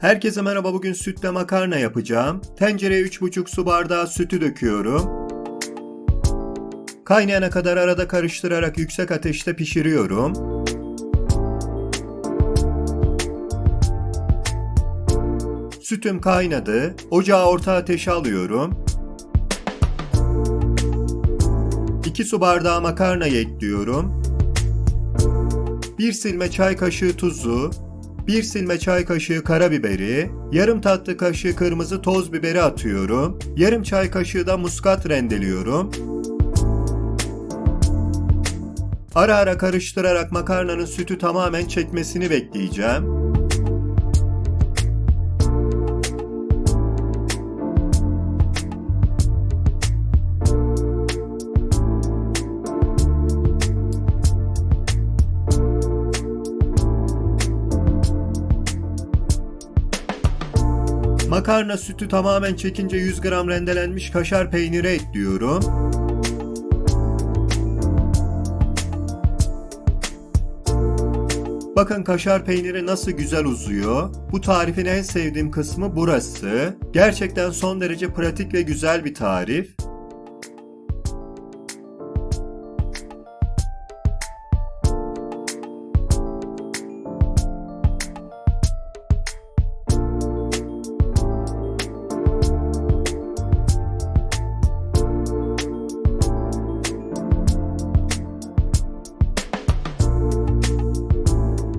Herkese merhaba bugün sütle makarna yapacağım. Tencereye 3,5 su bardağı sütü döküyorum. Kaynayana kadar arada karıştırarak yüksek ateşte pişiriyorum. Sütüm kaynadı. Ocağı orta ateşe alıyorum. 2 su bardağı makarnayı ekliyorum. 1 silme çay kaşığı tuzu, 1 silme çay kaşığı karabiberi, yarım tatlı kaşığı kırmızı toz biberi atıyorum. Yarım çay kaşığı da muskat rendeliyorum. Ara ara karıştırarak makarnanın sütü tamamen çekmesini bekleyeceğim. Makarna sütü tamamen çekince 100 gram rendelenmiş kaşar peyniri ekliyorum. Bakın kaşar peyniri nasıl güzel uzuyor. Bu tarifin en sevdiğim kısmı burası. Gerçekten son derece pratik ve güzel bir tarif.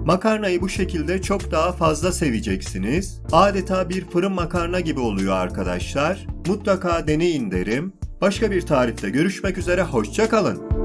Makarnayı bu şekilde çok daha fazla seveceksiniz. Adeta bir fırın makarna gibi oluyor arkadaşlar. Mutlaka deneyin derim. Başka bir tarifte görüşmek üzere hoşçakalın.